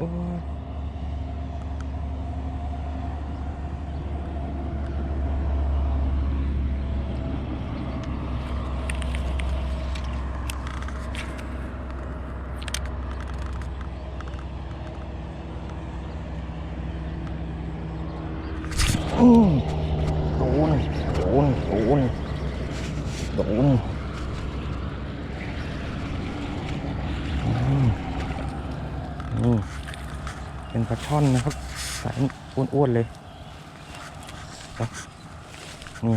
Ôi. Ôi, đồn, đồn, đồn, đồn. เป็นปลาช่อนนะครับสายอ้วนๆเลยไปนี่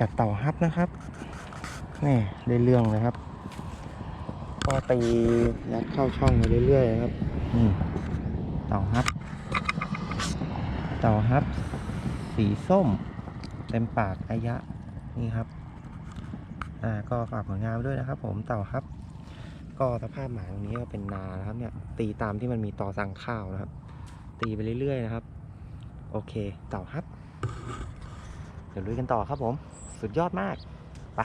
กัดเต่าฮับนะครับนี่ได้เรื่องเลยครับ ก็ตียัดเข้าช่องมาเรื่อยๆนะครับนี่เต่าฮับ เต่าฮับ สีส้ม เต็มปากอายะนี่ครับ อ่าก็ฝากผลงานไว้ด้วยนะครับผมเต่าฮับ ก็สภาพหมาตรงนี้ก็เป็นนานะครับเนี่ย ตีตามที่มันมีต่อสั่งข้าวนะครับ ตีไปเรื่อยๆนะครับ โอเค เต่าฮับ เดี๋ยวลุยกันต่อครับผม สุดยอดมากไป